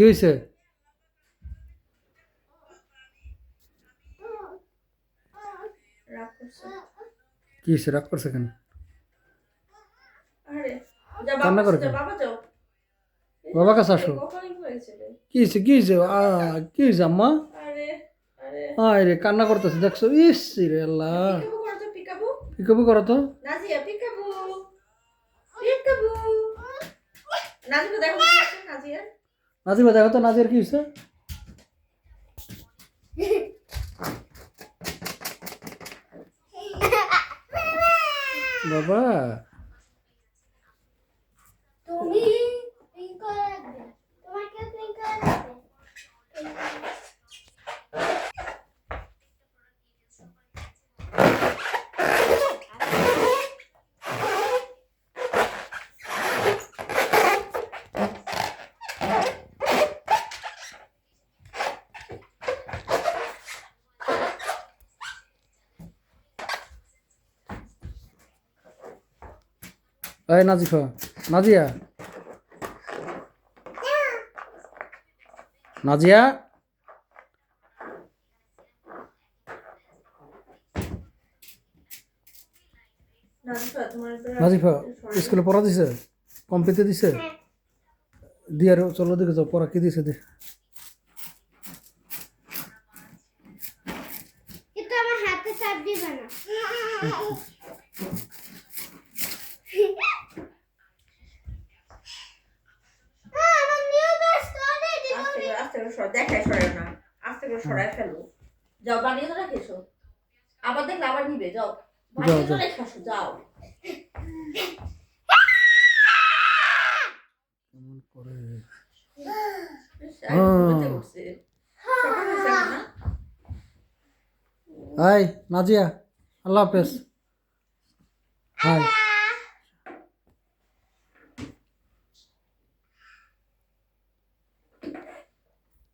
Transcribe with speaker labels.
Speaker 1: কি হয়েছে কি হয়েছে রাগ করছে কেন? কান্না করে কেন?
Speaker 2: বাবা
Speaker 1: কাছে আসো। কি হয়েছে কি হয়েছে আ, কি হয়েছে আম্মা? আয় রে কান্না করতেছে দেখছ? ইস রে আল্লাহ।
Speaker 2: পিকবি করো তো নাজিয়া পিকাবু পিকাবু নাজিয়া দেখো নাজিয়া।
Speaker 1: নাজিবা দেখো তো নাজির কি হয়েছে বাবা। এই নাজিফা নাজিয়া। নাজিয়া? নাজিফা স্কুলে পড়া দিছে? কম্পিতে দিছে? দিয়ে আর চলো দেখে যাও পড়া কি দিছে দে।
Speaker 3: আমার হাতে চাপ দিবে না আহ, আমার নিউ ব্যাস কোনে দিব
Speaker 2: আস্তে করে আস্তে করে সর দেখাই সরে না। আস্তে করে সরাই ফেলো। যাও বানিয়ে তো রেখেছো আবার দেখলে আবার নিবে যাও। বানিয়ে তো
Speaker 1: যাও।
Speaker 2: রেখেছো?
Speaker 1: হাই নাজিয়া আল্লাহ হাফেজ। হাই